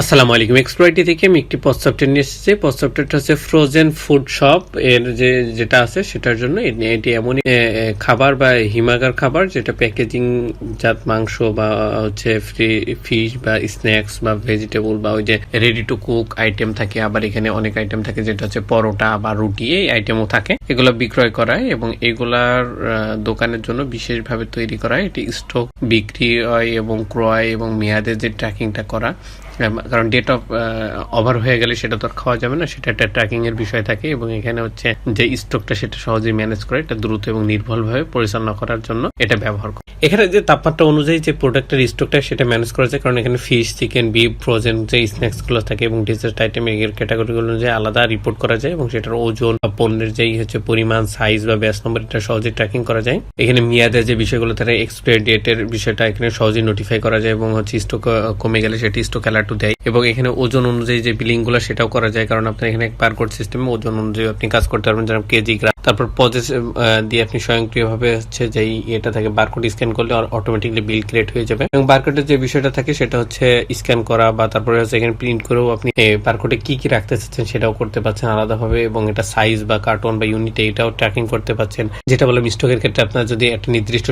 আসসালামু আলাইকুম। এক্সপ্লয়টি থেকে আমি একটি পথ সফটওয়্যার নিয়ে এসেছি। পথ সফটওয়্যারটা হচ্ছে ফ্রোজেন ফুড শপ এর যে, যেটা আছে, সেটার জন্য এটি এমনই খাবার বা হিমাগার খাবার, যেটা প্যাকেজিং জাত মাংস বা, হচ্ছে ফ্রি ফিশ বা স্ন্যাক্স বা ভেজিটেবল বা ওই যে রেডি টু কুক আইটেম থাকে। আবার এখানে অনেক আইটেম থাকে, যেটা হচ্ছে পরোটা বা রুটি, এই আইটেমও থাকে। এগুলো বিক্রয় করায় এবং এগুলার দোকানের জন্য বিশেষভাবে তৈরি করা। এটি স্টক বিক্রি হয় এবং ক্রয় এবং মেয়াদের যে ট্র্যাকিংটা করা কারণ ডেট অফ ওভার হয়ে গেলে সেটা তো আর খাওয়া যাবে না, সেটা একটা ট্র্যাকিং এর বিষয় থাকে এবং এখানে হচ্ছে যে স্টকটা সেটা সহজেই ম্যানেজ করে, এটা দ্রুত এবং নির্ভুলভাবে পরিচালনা করার জন্য এটা ব্যবহার করে। এখানে যে তাপমাত্রা অনুযায়ী যে প্রোডাক্টের স্টকটা সেটা ম্যানেজ করা যায়, কারণ এখানে ফিশ চিকেন বিফ ফ্রোজেন যে স্ন্যাক্সগুলো থাকে এবং ডেজার্ট আইটেম এর ক্যাটাগরি গুলো অনুযায়ী আলাদা রিপোর্ট করা যায় এবং সেটার ওজন বা পণ্যের যেই হচ্ছে পরিমাণ সাইজ বা ব্যাস নম্বর এটা সহজে ট্র্যাকিং করা যায়। এখানে মেয়াদের যে বিষয়গুলো থাকে এক্সপায়ার ডেটের বিষয়টা এখানে সহজেই নোটিফাই করা যায় এবং হচ্ছে স্টক কমে গেলে সেটি স্টক অ্যালার্টও দেয়। এবং এখানে ওজন অনুযায়ী যে বিলিংগুলো সেটাও করা যায়, কারণ আপনার এখানে বারকোড সিস্টেমে ওজন অনুযায়ী আপনি কাজ করতে পারবেন যেমন কেজি গ্রাম তারপর পজেস দিয়ে আপনি স্বয়ংক্রিয়ভাবে হচ্ছে যে এটা থাকে বারকোড স্ক্যান করলে অটোমেটিকলি বিল ক্রিয়েট হয়ে যাবে। এবং বারকোডের যে বিষয়টা থাকে, সেটা হচ্ছে স্ক্যান করা বা তারপরে হচ্ছে এখানে প্রিন্ট করেও আপনি বারকোডে কি কি রাখতে চাচ্ছেন সেটাও করতে পারছেন আলাদাভাবে এবং এটা সাইজ বা কার্টন বা ইউনিটে এটাও ট্র্যাকিং করতে পারছেন। যেটা বললাম স্টকের ক্ষেত্রে আপনার যদি একটা নির্দিষ্ট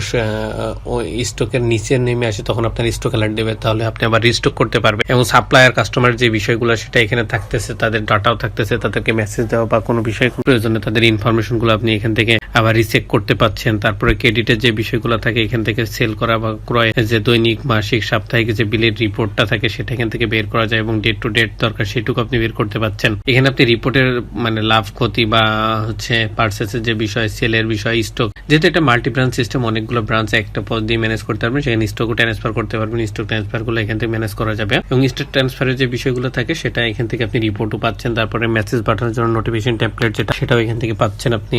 স্টকের নিচে নেমে আসে, তখন আপনার স্টক অ্যালার্ট দেবে, তাহলে আপনি আবার রিস্টক করতে পারবেন। এবং সাপ্লায়ার কাস্টমার যে বিষয়গুলো, সেটা এখানে থাকতেছে, তাদের ডাটাও থাকতেছে, তাদেরকে মেসেজ দেওয়া বা কোনো বিষয় প্রয়োজনে তাদের ইনফরমেশন আপনি এখান থেকে আবার রিচেক করতে পাচ্ছেন। তারপরে ক্রেডিটের যে বিষয়গুলো থাকে, এখান থেকে সেল করা বা ক্রয় যে দৈনিক, মাসিক, সাপ্তাহিক যে বিলের রিপোর্টটা থাকে, সেটা এখান থেকে বের করা যায় এবং ডেট টু ডেট দরকার সেটুকু আপনি বের করতে পাচ্ছেন। এখানে আপনি রিপোর্টের মানে লাভ, ক্ষতি বা হচ্ছে পার্সেসের যে বিষয় সেলের বিষয় স্টক যেহেতু এটা মাল্টি ব্রাঞ্চ সিস্টেম অনেকগুলো ব্রাঞ্চ একটা পদ দিয়ে ম্যানেজ করতে পারবেন। সেখানে স্টকও ট্রান্সফার করতে পারবেন স্টক ট্রান্সফারগুলো এখান থেকে ম্যানেজ করা যাবে। এবং স্টক ট্রান্সফারের যে বিষয়গুলো থাকে, সেটা এখান থেকে আপনি রিপোর্টও পাচ্ছেন। তারপরে মেসেজ পাঠানোর জন্য নোটিফিকেশন ট্যাবলেট যেটা, সেটাও এখান থেকে পাচ্ছেন আপনি।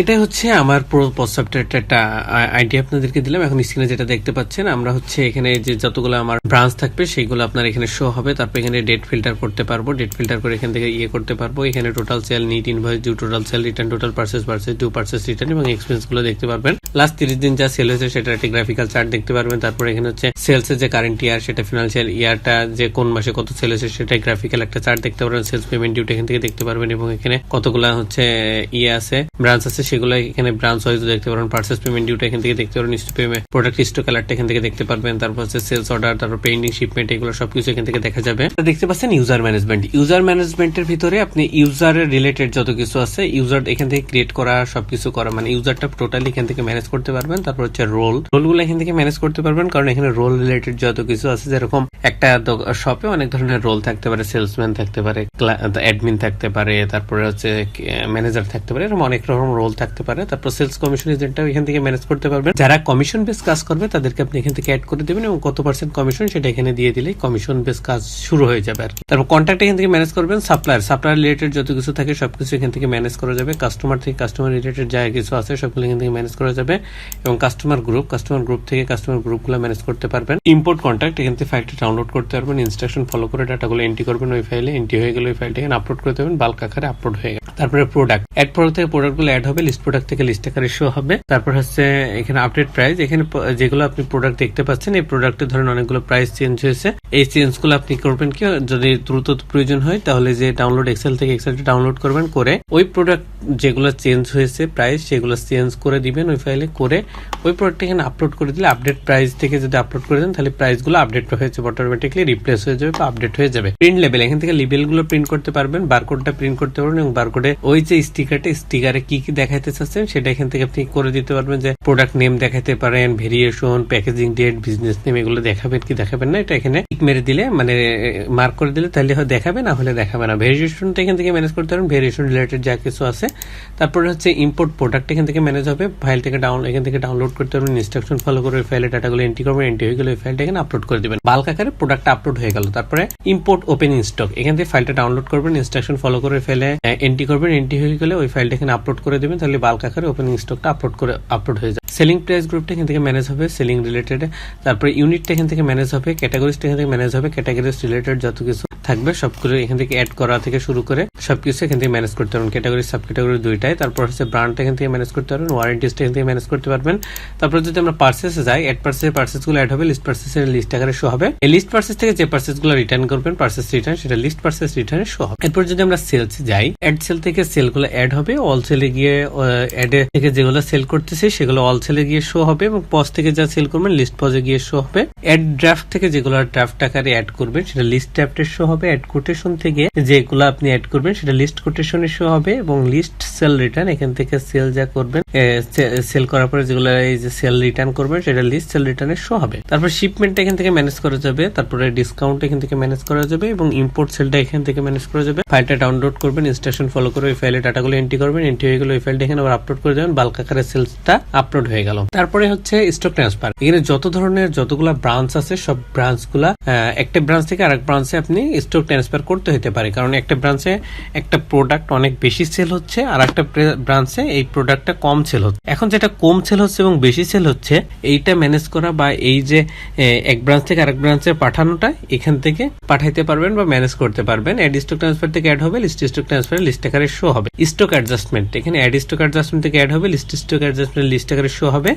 এটা হচ্ছে আমার পুরো সফটওয়্যারটা একটা আইডিয়া আপনাদেরকে দিলাম। এখন স্ক্রিনে যেটা দেখতে পাচ্ছেন, আমরা হচ্ছে এখানে যে যতগুলো আমার ব্রাঞ্চ থাকবে, সেইগুলো আপনার এখানে শো হবে। তারপর এখানে ডেট ফিল্টার করতে পারব। ডেট ফিল্টার করে এখান থেকে ইয়ে করতে পারব। এখানে total sale net invoice due total sale return total purchase purchase due purchase return এবং এক্সপেন্সগুলো দেখতে পারবেন। লাস্ট তিরিশ দিন যা সেল হয়েছে, সেটা একটা গ্রাফিক্যাল চার্ট দেখতে পারবেন। তারপর এখানে হচ্ছে সেলস এর যে কারেন্ট ইয়ার সেটা ফিনান্সিয়াল ইয়ারটা যে কোন মাসে কত সেল হয়েছে সেটা গ্রাফিক্যাল একটা চার্ট দেখতে পারবেন। সেলস পেমেন্ট ডিউটি এখান থেকে দেখতে পারবেন এবং এখানে কতগুলা হচ্ছে ইয়ে আছে ব্রাঞ্চ আছে সেগুলো এখানে ব্রাঞ্চ ওয়াইজ দেখতে পারবেন। পার্সেস পেমেন্ট ডিউটি এখান থেকে দেখতে পারবেন। পেমেন্ট প্রোডাক্ট স্টক কালারটা এখান থেকে দেখতে পারবেন। তারপর হচ্ছে সেলস অর্ডার তারপর পেন্ডিং শিপমেন্ট এগুলো সবকিছু এখান থেকে দেখা যাবে। দেখতে পাচ্ছেন ইউজার ম্যানেজমেন্ট ইউজার ম্যানেজমেন্টের ভিতরে আপনি ইউজারের রিলেটেড যত কিছু আছে ইউজার এখান থেকে ক্রিয়েট করা, সবকিছু করা মানে ইউজারটা টোটালি এখান থেকে ম্যানেজ করতে পারবেন। তারপর হচ্ছে রোল রোলগুলো এখান থেকে ম্যানেজ করতে পারবেন। কারণ এখানে রোল রিলেটেড যত কিছু আছে, যেরকম একটা শপে অনেক ধরনের রোল থাকতে পারে। সেলসম্যান থাকতে পারে অ্যাডমিন থাকতে পারে, তারপরে হচ্ছে ম্যানেজার থাকতে পারে, এরকম অনেক রকম রোল থাকতে পারে, তারপর সেলস কমিশন এজেন্টটাও এখান থেকে ম্যানেজ করতে পারবেন। যারা কমিশন বেস কাজ করবে, তাদেরকে আপনি এখান থেকে অ্যাড করে দেবেন এবং কত পার্সেন্ট কমিশন সেটা এখানে দিয়ে দিলে কমিশন বেস কাজ শুরু হয়ে যাবে আর তারপর কন্ট্যাক্ট এখান থেকে ম্যানেজ করবেন সাপ্লায়ার সাপ্লায়ার রিলেটেড যত কিছু থাকে সবকিছু এখান থেকে ম্যানেজ করা যাবে। কাস্টমার থেকে কাস্টমার রিলেটেড যা কিছু আছে সবগুলো এখান থেকে ম্যানেজ করা যাবে এবং কাস্টমার গ্রুপ কাস্টমার গ্রুপ থেকে কাস্টমার গ্রুপগুলো ম্যানেজ করতে পারবেন। ইম্পোর্ট কন্ট্যাক্ট এখান থেকে ফাইলটা ডাউনলোড করতে পারবেন ইনস্ট্রাকশন ফলো করে ডাটাগুলো এন্ট্রি করবেন ওই ফাইলে এন্ট্রি হয়ে গেলে ওই ফাইলটা এখানে আপলোড করে দেবেন বাল্ক আকারে আপলোড হয়ে গেল। তারপরে প্রোডাক্ট অ্যাড প্রোডাক্ট থেকে প্রোডাক্টগুলো অ্যাড হবে লিস্ট প্রোডাক্ট থেকে লিস্ট আকারে শো হবে। তারপর হচ্ছে এখানে আপডেট প্রাইস এখানে যেগুলো আপনি প্রোডাক্ট দেখতে পাচ্ছেন, এই প্রোডাক্টে ধরেন অনেকগুলো প্রাইস চেঞ্জ হয়েছে। এই চেঞ্জগুলো আপনি করবেন কি, যদি দ্রুত প্রয়োজন হয়, তাহলে যে ডাউনলোড এক্সেল থেকে এক্সেলটা ডাউনলোড করবেন করে, ওই প্রোডাক্ট যেগুলো চেঞ্জ হয়েছে প্রাইস সেগুলো চেঞ্জ করে দিবেন ওই ফাইলে করে, ওই প্রোডাক্ট এখানে আপলোড করে দিলে আপডেট প্রাইস থেকে যদি আপলোড করে দেন, তাহলে প্রাইসগুলো আপডেট হয়ে যাবে অটোমেটিকলি রিপ্লেস হয়ে যাবে বা আপডেট হয়ে যাবে। প্রিন্ট লেভেল এখান থেকে লেবেলগুলো প্রিন্ট করতে পারবেন বারকোডটা প্রিন্ট করতে পারবেন এবং বারকোডে ওই যে স্টিকারটা স্টিকারে কি কি দেখাইতে চাচ্ছেন, সেটা এখান থেকে আপনি করে দিতে পারবেন যে প্রোডাক্ট নেম দেখাতে পারেন variation packaging date business name এগুলো দেখাবেন কি দেখাবেন না, এটা এখানে টিক মেরে দিলে মানে মার্ক করে দিলে তাহলে হয় দেখাবে, না হলে দেখাবে না। ভেরিয়েশনটা এখান থেকে ম্যানেজ করতে পারবেন ভেরিয়েশন রিলেটেড যা কিছু আছে। তারপরে হচ্ছে ইম্পোর্ট প্রোডাক্ট এখান থেকে ম্যানেজ হবে ফাইল থেকে ডাউন এখান থেকে ডাউনলোড করতে পারবেন ইনস্ট্রাকশন ফলো করে ওই ফাইলে ডাটাগুলো এন্ট্রি করবেন এন্ট্রি হয়ে গেলে ওই ফাইলটা এখানে আপলোড করে দিবেন। বাল্ক আকারে প্রোডাক্ট আপলোড হয়ে গেল। তারপরে ইম্পোর্ট ওপেন স্টক এখান থেকে ফাইলটা ডাউনলোড করবেন ইনস্ট্রাকশন ফলো করে ফেলে এন্ট্রি করবেন এন্ট্রি হয়ে গেলে ওই ফাইলটা এখানে আপলোড করে দিবেন। তাহলে বাল্ক আকারে ওপেনিং স্টকটা আপলোড করে আপলোড হয়ে যাবে। সেলিং প্রাইস গ্রুপটা এখান থেকে ম্যানেজ হবে সেলিং রিলেটেড তারপরে ইউনিটটা এখান থেকে ম্যানেজ হবে ক্যাটাগরিজটা এখান থেকে ম্যানেজ হবে ক্যাটাগরিজ রিলেটেড যত কিছু। থাকবে সবগুলো এখান থেকে অ্যাড করা থেকে শুরু করে সবকিছু এখান থেকে ম্যানেজ করতে পারবেন। ক্যাটাগরি সাব ক্যাটাগরি দুইটাই। তারপর হচ্ছে ব্র্যান্ডটা এখান থেকে ম্যানেজ করতে পারবেন ওয়ারেন্টিসটা এখান থেকে ম্যানেজ করতে পারবেন। তারপর যদি আমরা পার্সেসে যাই অ্যাড পার্সেসগুলো অ্যাড হবে লিস্ট পার্সেসের লিস্ট আকারে শো হবে। এই লিস্ট পার্সেস থেকে যে পার্সেসগুলো রিটার্ন করবেন পার্সেস রিটার্ন সেটা লিস্ট পার্সেস রিটার্নে শো হবে। এরপর যদি আমরা সেলস যাই অ্যাড সেল থেকে সেলগুলো অ্যাড হবে অল সেলে গিয়ে অ্যাডে থেকে যেগুলো সেল করতেছে, সেগুলো অল সেলে গিয়ে শো হবে এবং পজ থেকে যা সেল করবেন লিস্ট পজে গিয়ে শো হবে। অ্যাড ড্রাফট থেকে যেগুলো ড্রাফট আকারে অ্যাড করবেন, সেটা লিস্ট ড্রাফটের শো হবে অ্যাড কোটেশন থেকে। যেগুলো আপনি অ্যাড করবেন, সেটা লিস্ট কোটেশনের শো হবে এবং লিস্ট সেল রিটার্ন এখান থেকে সেল যা করবেন সেল করার পরে যেগুলো এই যে সেল রিটার্ন করবেন, সেটা লিস্ট সেল রিটার্নের শো হবে। তারপর শিপমেন্ট এখান থেকে ম্যানেজ করা যাবে, তারপরে ডিসকাউন্ট এখান থেকে ম্যানেজ করা যাবে এবং ইম্পোর্ট সেলটা এখান থেকে ম্যানেজ করা যাবে। ফাইলটা ডাউনলোড করবেন ইনস্ট্রাকশন ফলো করে ওই ফাইলে ডাটাগুলো এন্ট্রি করবেন এন্ট্রি হয়ে গেলে ওই ফাইলটা এখানে আবার আপলোড করে দেবেন বাল্ক আকারে সেলসটা আপলোড হয়ে গেল। তারপরে হচ্ছে স্টক ট্রান্সফার এখানে যত ধরনের যতগুলো ব্রাঞ্চ আছে, সব ব্রাঞ্চগুলা একটা ব্রাঞ্চ থেকে আরেক ব্রাঞ্চে আপনি স্টক ট্রান্সফার করতে হতে পারে, কারণ একটা ব্রাঞ্চে একটা প্রোডাক্ট অনেক বেশি সেল হচ্ছে আর একটা ব্রাঞ্চে এই প্রোডাক্টটা কম সেল হচ্ছে। এখন যেটা কম সেল হচ্ছে এবং বেশি সেল হচ্ছে, এইটা ম্যানেজ করা বা এই যে এক ব্রাঞ্চ থেকে আরেক ব্রাঞ্চে পাঠানোটা, এখান থেকে পাঠাইতে পারবেন বা ম্যানেজ করতে পারবেন। অ্যাড স্টক ট্রান্সফার থেকে অ্যাড হবে লিস্ট স্টক ট্রান্সফার লিস্ট আকারে শো হবে। স্টক অ্যাডজাস্টমেন্ট এখানে অ্যাড স্টক অ্যাডজাস্টমেন্ট থেকে অ্যাড হবে লিস্ট স্টক অ্যাডজাস্টমেন্ট লিস্ট আকারে শো হবে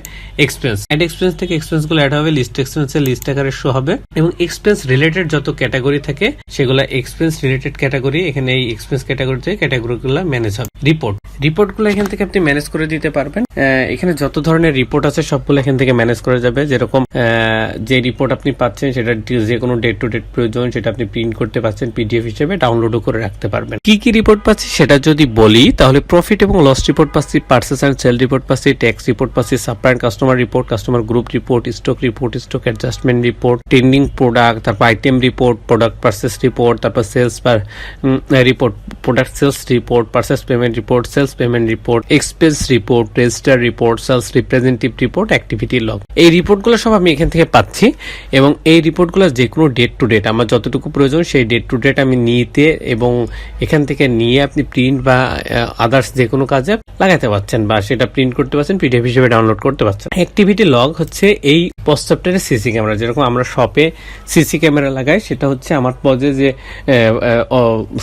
এক্সপেন্স অ্যাড এক্সপেন্স থেকে এক্সপেন্সগুলো অ্যাড হবে লিস্ট এক্সপেন্সের লিস্ট আকারে শো হবে এবং এক্সপেন্স রিলেটেড যত ক্যাটাগরি থাকে সেগুলো এক্সপেন্স রিলেটেড ক্যাটাগরি এখানে এই এক্সপেন্স ক্যাটাগরি থেকে ক্যাটাগরি গুলো ম্যানেজ হবে। রিপোর্ট রিপোর্টগুলো এখান থেকে আপনি ম্যানেজ করে দিতে পারবেন। এখানে যত ধরনের রিপোর্ট আছে, সবগুলো এখান থেকে ম্যানেজ করা যাবে। যেরকম যে রিপোর্ট আপনি পাচ্ছেন, সেটা যে কোনো ডেট টু ডেট প্রয়োজন, সেটা আপনি প্রিন্ট করতে পারছেন পিডিএফ হিসেবে ডাউনলোডও করে রাখতে পারবেন। কি কি রিপোর্ট পাচ্ছি সেটা যদি বলি, তাহলে প্রফিট এবং লস রিপোর্ট পাচ্ছি পার্সেস অ্যান্ড সেল রিপোর্ট পাচ্ছি ট্যাক্স রিপোর্ট পাচ্ছি supply customer report customer group report stock report stock adjustment report trending product তারপর item report product purchase report তারপর sales report product sales report purchase payment report sales payment report expense report register report sales representative report activity log এই রিপোর্টগুলো সব আমি এখান থেকে পাচ্ছি এবং এই রিপোর্টগুলো যে কোনো ডেট টু ডেট আমার যতটুকু প্রয়োজন সেই ডেট টু ডেট আমি নিতে এবং এখান থেকে নিয়ে আপনি প্রিন্ট বা আদার্স যে কোনো কাজে লাগাতে পারছেন বা সেটা প্রিন্ট করতে পারছেন পিডিএফ হিসেবে ডাউনলোড করতে পারছেন। অ্যাক্টিভিটি লগ হচ্ছে এই পশ্চাপ্টারে সিসি ক্যামেরা যেরকম আমরা শপে সিসি ক্যামেরা লাগাই, সেটা হচ্ছে আমার পজে যে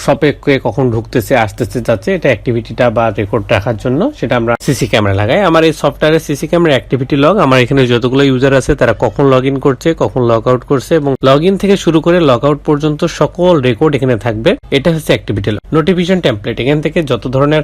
শপে কে কখন ঢুকতেছে, আসতেছে, যাচ্ছে, এটা অ্যাক্টিভিটিটা বা রেকর্ড রাখার জন্য সেটা আমরা সিসি ক্যামেরা লাগাই। আমার এই সফটওয়্যারের সিসি ক্যামেরা অ্যাক্টিভিটি লগ আমার এখানে যতগুলো ইউজার আছে তারা কখন লগ করছে, কখন লগ আউট করছে এবং লগ থেকে শুরু করে লগ আউট পর্যন্ত সকল রেকর্ড এখানে থাকবে। এটা হচ্ছে অ্যাক্টিভিটি লগ নোটিফিকেশন টেমপ্লেট এখান থেকে যত ধরনের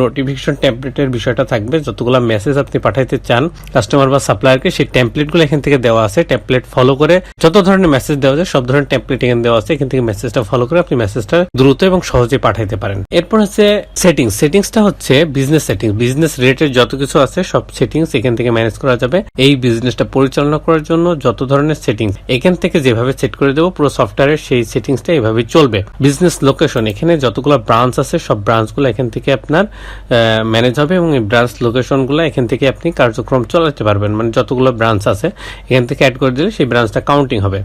নোটিফিকেশন টেমপ্লেটের বিষয়টা থাকবে, যতগুলো মেসেজ আপনি পাঠাইতে চান কাস্টমার বা সাপ্লায়ারকে সেই টেমপ্লেটগুলো এখান থেকে দেওয়া আছে। টেমপ্লেট ফলো করে যত ধরনের মেসেজ দেওয়া যায়, সব ধরনের টেমপ্লেট এখানে দেওয়া আছে। এখান থেকে মেসেজটা ফলো করে আপনি মেসেজটা দ্রুত এবং সহজে পাঠাইতে পারেন। এরপর হচ্ছে সেটিংস সেটিংসটা হচ্ছে বিজনেস সেটিংস বিজনেস রিলেটেড যত কিছু আছে, সব সেটিংস এখান থেকে ম্যানেজ করা যাবে। এই বিজনেসটা পরিচালনা করার জন্য যত ধরনের সেটিংস এখান থেকে যেভাবে সেট করে দেবো, পুরো সফটওয়্যারের সেই সেটিংসটা এইভাবে চলবে। বিজনেস লোকেশন এখানে যতগুলো ব্রাঞ্চ আছে, সব ব্রাঞ্চগুলো এখান থেকে আপনার ম্যানেজ হবে এবং এই ব্রাঞ্চ লোকেশনগুলো এখান থেকে আপনি কার্যক্রম চালাতে পারবেন। মানে যতগুলো ব্রাঞ্চ আছে, এখান থেকে অ্যাড করে দিলে সেই ব্রাঞ্চটা কাউন্টিং হবে।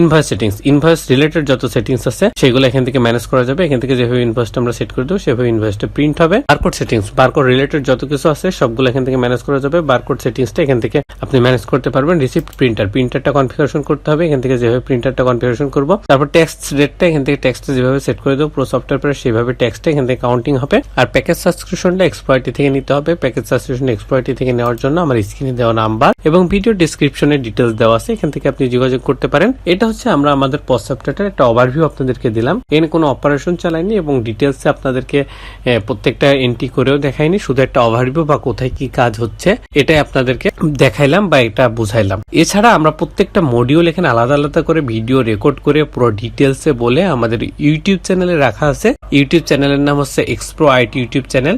ইনভয়েস সেটিংস ইনভয়েস রিলেটেড যত সেটিংস আছে, সেগুলো এখান থেকে ম্যানেজ করা যাবে। এখান থেকে যেভাবে ইনভয়েসটা আমরা সেট করে দেবো, সেভাবে ইনভয়েসটা প্রিন্ট হবে। বারকোড সেটিংস বারকোড রিলেটেড যত কিছু আছে, সবগুলো এখান থেকে ম্যানেজ করা যাবে। বারকোড সেটিংসটা এখান থেকে আপনি ম্যানেজ করতে পারবেন। রিসিপ্ট প্রিন্টার প্রিন্টারটা কনফিগারেশন করতে হবে। এখান থেকে যেভাবে প্রিন্টারটা কনফিগারেশন করব, তারপর ট্যাক্স রেটটা এখান থেকে ট্যাক্সটা যেভাবে সেট করে দেবো, পুরো সফটওয়্যার পরে সেভাবে ট্যাক্সটা এখান থেকে কাউন্টিং হবে। আর প্যাকেজ সাবস্ক্রিপশনটা এক্সপার্টি থেকে নিতে হবে। প্যাকেজ সাবস্ক্রিপশন এক্সপার্টি থেকে নেওয়ার জন্য আমার স্ক্রিনে দেওয়া নাম্বার এবং ভিডিও ডিসক্রিপশনে ডিটেলস দেওয়া আছে। এখান থেকে আপনি যোগাযোগ করতে পারেন। এটা হচ্ছে আমরা আমাদের পজ একটা ওভারভিউ আপনাদেরকে দিলাম। এখানে কোনো অপারেশন চালাইনি এবং ডিটেলসে আপনাদেরকে প্রত্যেকটা এন্ট্রি করেও দেখাইনি, শুধু একটা ওভারভিউ বা কোথায় কি কাজ হচ্ছে, এটাই আপনাদেরকে দেখাইলাম বা এটা বুঝাইলাম। এছাড়া আমরা প্রত্যেকটা মডিউল এখানে আলাদা আলাদা করে ভিডিও রেকর্ড করে পুরো ডিটেলসে বলে আমাদের ইউটিউব চ্যানেলে রাখা আছে। ইউটিউব চ্যানেলের নাম হচ্ছে Xpro IT YouTube channel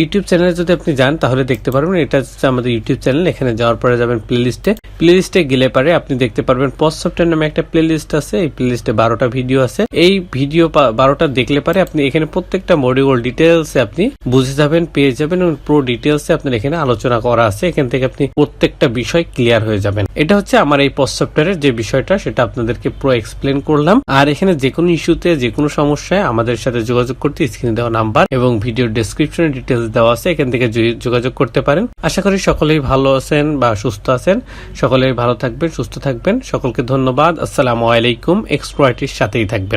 YouTube চ্যানেলে যদি আপনি যান, তাহলে দেখতে পারবেন এটা হচ্ছে আমাদের ইউটিউব চ্যানেল এখানে যাওয়ার পরে যাবেন প্লে লিস্টে প্লে লিস্টে গেলে পারে আপনি দেখতে পারবেন পজ সফটওয়্যার নামে একটা প্লে লিস্ট আছে, এই প্লে লিস্টে বারোটা ভিডিও আছে। এই ভিডিও বারোটা দেখলে পারে আপনি এখানে প্রত্যেকটা মডিউল ডিটেলস আপনি বুঝে যাবেন, পেয়ে যাবেন এবং পুরো ডিটেলস আপনার এখানে আলোচনা করা আছে। এখান থেকে আপনি প্রত্যেকটা বিষয় ক্লিয়ার হয়ে যাবেন। এটা হচ্ছে আমার এই পজ সফটওয়্যারের যে বিষয়টা, সেটা আপনাদেরকে পুরো এক্সপ্লেন করলাম। আর এখানে যে কোনো ইস্যুতে যে কোনো সমস্যায় আমাদের সাথে যোগাযোগ করতে স্ক্রিনে দেওয়া নাম্বার এবং ভিডিও ডেসক্রিপশনে ডিটেলস দেওয়া আছে, এখান থেকে যোগাযোগ করতে পারেন। আশা করি সকলেই ভালো আছেন বা সুস্থ আছেন। সকলেই ভালো থাকবেন, সুস্থ থাকবেন। সকলকে ধন্যবাদ। আসসালামু আলাইকুম। এক্সপ্রয়টির সাথেই থাকবেন।